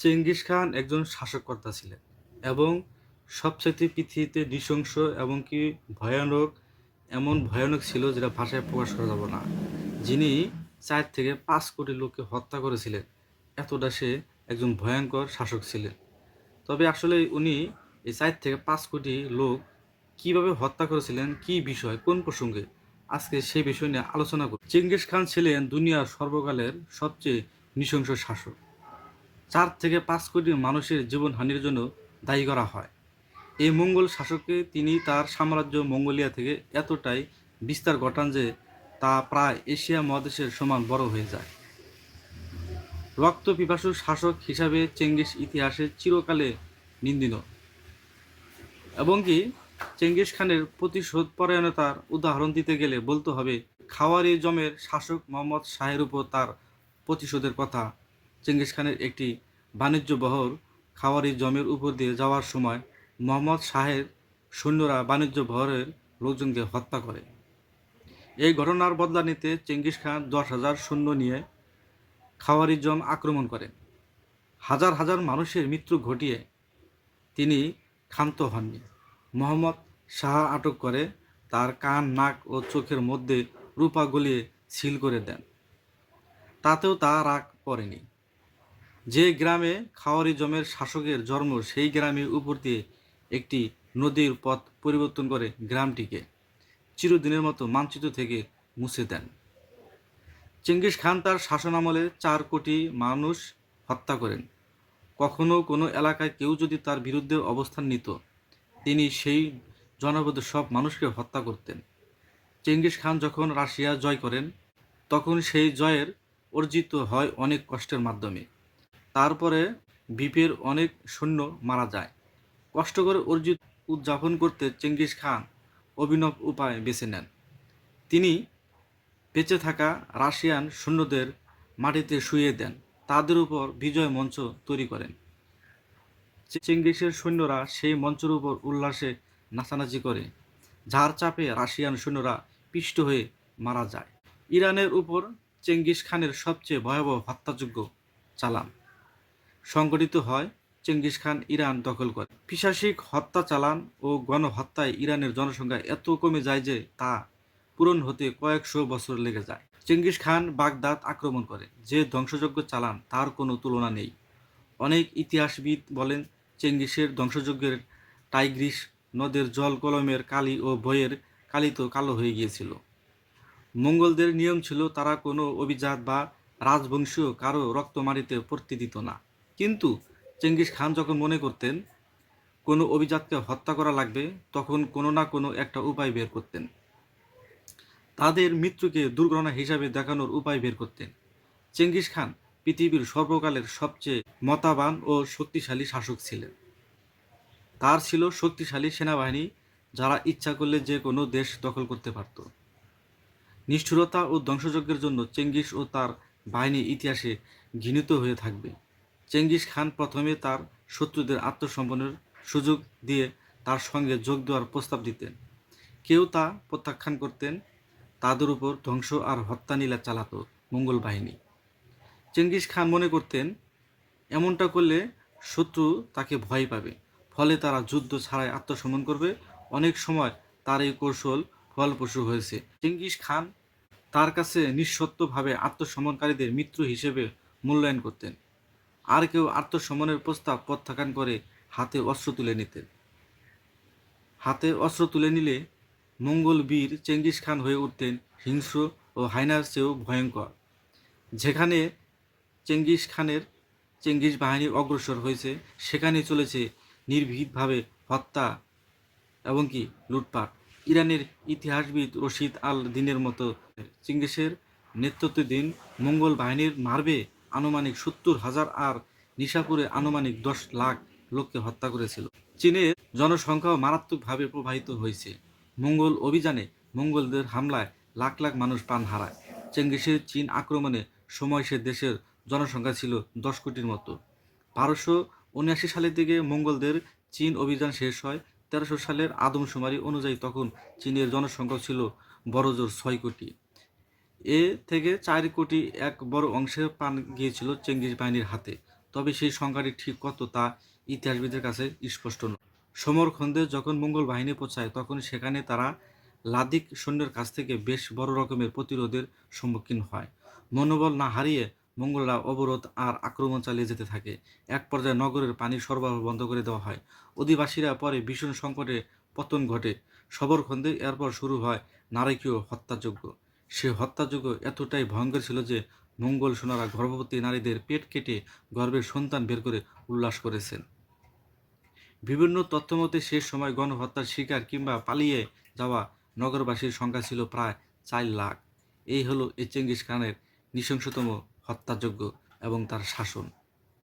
Genghis Khan একজন শাসককর্তা ছিলেন এবং সবচেয়ে পৃথিবীতে নৃশংস এবং কি ভয়ানক, এমন ভয়ানক ছিল যেটা ভাষায় প্রকাশ করা যাবে না। যিনি চার থেকে পাঁচ কোটি লোককে হত্যা করেছিলেন, এতটা সে একজন ভয়ঙ্কর শাসক ছিলেন। তবে আসলে উনি এই চার থেকে পাঁচ কোটি লোক কীভাবে হত্যা করেছিলেন, কি বিষয়, কোন প্রসঙ্গে, আজকে সেই বিষয় নিয়ে আলোচনা করি চেঙ্গিস খান ছিলেন দুনিয়ার সর্বকালের সবচেয়ে নৃশংস শাসক। চার থেকে পাঁচ কোটি মানুষের জীবনহানির জন্য দায়ী করা হয়। এই মঙ্গল শাসককে তিনি তার সাম্রাজ্য মঙ্গোলিয়া থেকে এতটাই বিস্তার ঘটান যে তা প্রায় এশিয়া মহাদেশের সমান বড় হয়ে যায়। রক্ত পিপাসু শাসক হিসাবে চেঙ্গিস ইতিহাসে চিরকালে নিন্দিত। এবং কি চেঙ্গিস খানের প্রতিশোধ পরায়ণতার উদাহরণ দিতে গেলে বলতে হবে, খাওয়ারি জমের শাসক মোহাম্মদ শাহের উপর তার প্রতিশোধের কথা। চেঙ্গিস খানের একটি বাণিজ্য বহর খাওয়ারি জমের উপর দিয়ে যাওয়ার সময় মোহাম্মদ শাহের সৈন্যরা বাণিজ্য বহরের লোকজনকে হত্যা করে। এই ঘটনার বদলা নিতে চেঙ্গিস খান দশ হাজার সৈন্য নিয়ে খাওয়ারি জম আক্রমণ করেন। হাজার হাজার মানুষের মৃত্যু ঘটিয়ে তিনি ক্ষান্ত হননি। মোহাম্মদ শাহ আটক করে তার কান, নাক ও চোখের মধ্যে রূপা গলিয়ে সিল করে দেন। তাতেও তা রাগ পড়েনি। যে গ্রামে খাওয়ারি জমের শাসকের জন্ম, সেই গ্রামের উপর দিয়ে একটি নদীর পথ পরিবর্তন করে গ্রামটিকে চিরদিনের মতো মানচিত্র থেকে মুছে দেন। চেঙ্গিস খান তার শাসনামলে চার কোটি মানুষ হত্যা করেন। কখনো কোনো এলাকায় কেউ যদি তার বিরুদ্ধে অবস্থান নিত, তিনি সেই জনপদের সব মানুষকে হত্যা করতেন। চেঙ্গিস খান যখন রাশিয়া জয় করেন, তখন সেই জয়ের অর্জিত হয় অনেক কষ্টের মাধ্যমে। তারপরে বিপের অনেক সৈন্য মারা যায়। কষ্ট করে অর্জিত উদযাপন করতে চেঙ্গিস খান অভিনব উপায় বেছে নেন। তিনি বেঁচে থাকা রাশিয়ান সৈন্যদের মাটিতে শুয়ে দেন। তাদের উপর বিজয় মঞ্চ তৈরি করেন। চেঙ্গিসের সৈন্যরা সেই মঞ্চের উপর উল্লাসে নাচানাচি করে যার চাপে রাশিয়ান সৈন্যরা পিষ্ট হয়ে মারা যায়। ইরানের উপর চেঙ্গিস খানের সবচেয়ে ভয়াবহ হত্যাযোগ্য চালান। সংগঠিত হয় চেঙ্গিস খান ইরান দখল করে। পিশাসিক হত্যা চালান ও গণহত্যায় ইরানের জনসংখ্যা এত কমে যায় যে তা পূরণ হতে কয়েকশো বছর লেগে যায়। চেঙ্গিস খান বাগদাদ আক্রমণ করে। যে ধ্বংসযজ্ঞ চালান তার কোনো তুলনা নেই। অনেক ইতিহাসবিদ বলেন, চেঙ্গিসের ধ্বংসযজ্ঞের টাইগ্রিস নদের জল কলমের কালি ও বইয়ের কালি তো কালো হয়ে গিয়েছিল। মঙ্গলদের নিয়ম ছিল, তারা কোনো অভিজাত বা রাজবংশীয় কারও রক্তমারিতে পড়তে দিত না। কিন্তু চেঙ্গিস খান যখন মনে করতেন, কোনো অভিজাতকে হত্যা করা লাগবে, তখন কোনো না কোনো একটা উপায় বের করতেন। তাদের মৃত্যুকে দুর্ঘটনা হিসাবে দেখানোর উপায় বের করতেন। চেঙ্গিস খান পৃথিবীর সর্বকালের সবচেয়ে মতাবান ও শক্তিশালী শাসক ছিলেন। তার ছিল শক্তিশালী সেনাবাহিনী, যারা ইচ্ছা করলে যে কোনো দেশ দখল করতে পারত। নিষ্ঠুরতা ও ধ্বংসযজ্ঞের জন্য চেঙ্গিস ও তার বাহিনী ইতিহাসে ঘৃণিত হয়ে থাকবে। চেঙ্গিস খান প্রথমে তার শত্রুদের আত্মসম্পনের সুযোগ দিয়ে তার সঙ্গে যোগ দেওয়ার প্রস্তাব দিতেন। কেউ তা প্রত্যাখ্যান করতেন, তাদের উপর ধ্বংস আর হত্যা নীলা চালাতো মঙ্গল বাহিনী। চেঙ্গিস খান মনে করতেন, এমনটা করলে শত্রু তাকে ভয় পাবে, ফলে তারা যুদ্ধ ছাড়াই আত্মসমন করবে। অনেক সময় তার এই কৌশল ফলপ্রসূ হয়েছে। চেঙ্গিস খান তার কাছে নিঃসত্ত্বভাবে আত্মসমনকারীদের মিত্র হিসেবে মূল্যায়ন করতেন। আর কেউ আত্মসমনের প্রস্তাব প্রত্যাখ্যান করে হাতে অস্ত্র তুলে নিতেন হাতে অস্ত্র তুলে নিলে মঙ্গল বীর চেঙ্গিস খান হয়ে উঠতেন হিংস্র ও হাইনার চেয়েও ভয়ঙ্কর। যেখানে চেঙ্গিস খানের চেঙ্গিস বাহিনী অগ্রসর হয়েছে, সেখানে চলেছে নির্ভীকভাবে হত্যা এবং কি লুটপাট। ইরানের ইতিহাসবিদ রশিদ আল দিনের মতো চেঙ্গিসের নেতৃত্বাধীন মঙ্গল বাহিনীর মারবে আনুমানিক সত্তর হাজার আর নিশাপুরে আনুমানিক দশ লাখ লোককে হত্যা করেছিল। চীনের জনসংখ্যাও মারাত্মকভাবে প্রবাহিত হয়েছে। মঙ্গল অভিযানে মঙ্গলদের হামলায় লাখ লাখ মানুষ প্রাণ হারায়। চেঙ্গিসের চীন আক্রমণে সময় সে দেশের জনসংখ্যা ছিল দশ কোটির মতো। বারোশো উনআশি সালের দিকে মঙ্গলদের চীন অভিযান শেষ হয়। তেরোশো সালের আদমশুমারি অনুযায়ী তখন চীনের জনসংখ্যা ছিল বড়জোর ছয় কোটি। এ থেকে চার কোটি এক বড় অংশের প্রাণ গিয়েছিল চেঙ্গিস বাহিনীর হাতে। তবে সেই সংখ্যাটি ঠিক কত তা ইতিহাসবিদের কাছে স্পষ্ট নয়। সমরখন্দে যখন মঙ্গল বাহিনী পৌঁছায়, তখন সেখানে তারা লাদিক সৈন্যের কাছ থেকে বেশ বড় রকমের প্রতিরোধের সম্মুখীন হয়। মনোবল না হারিয়ে মঙ্গলরা অবরোধ আর আক্রমণ চালিয়ে যেতে থাকে। এক পর্যায়ে নগরের পানি সরবরাহ বন্ধ করে দেওয়া হয়। অধিবাসীরা পরে ভীষণ সংকটে পতন ঘটে। সবরখন্দে এরপর শুরু হয় নারকীয় হত্যাযজ্ঞ। সে হত্যাযজ্ঞ এতটাই ভয়ঙ্কর ছিল যে মঙ্গল সোনারা গর্ভবতী নারীদের পেট কেটে গর্ভের সন্তান বের করে উল্লাস করেছেন। বিভিন্ন তথ্যমতে শেষ সময় গণহত্যার শিকার কিংবা পালিয়ে যাওয়া নগরবাসীর সংখ্যা ছিল প্রায় চার লাখ। এই হলো এই চেঙ্গিস খানের নৃশংসতম হত্যাযজ্ঞ এবং তার শাসন।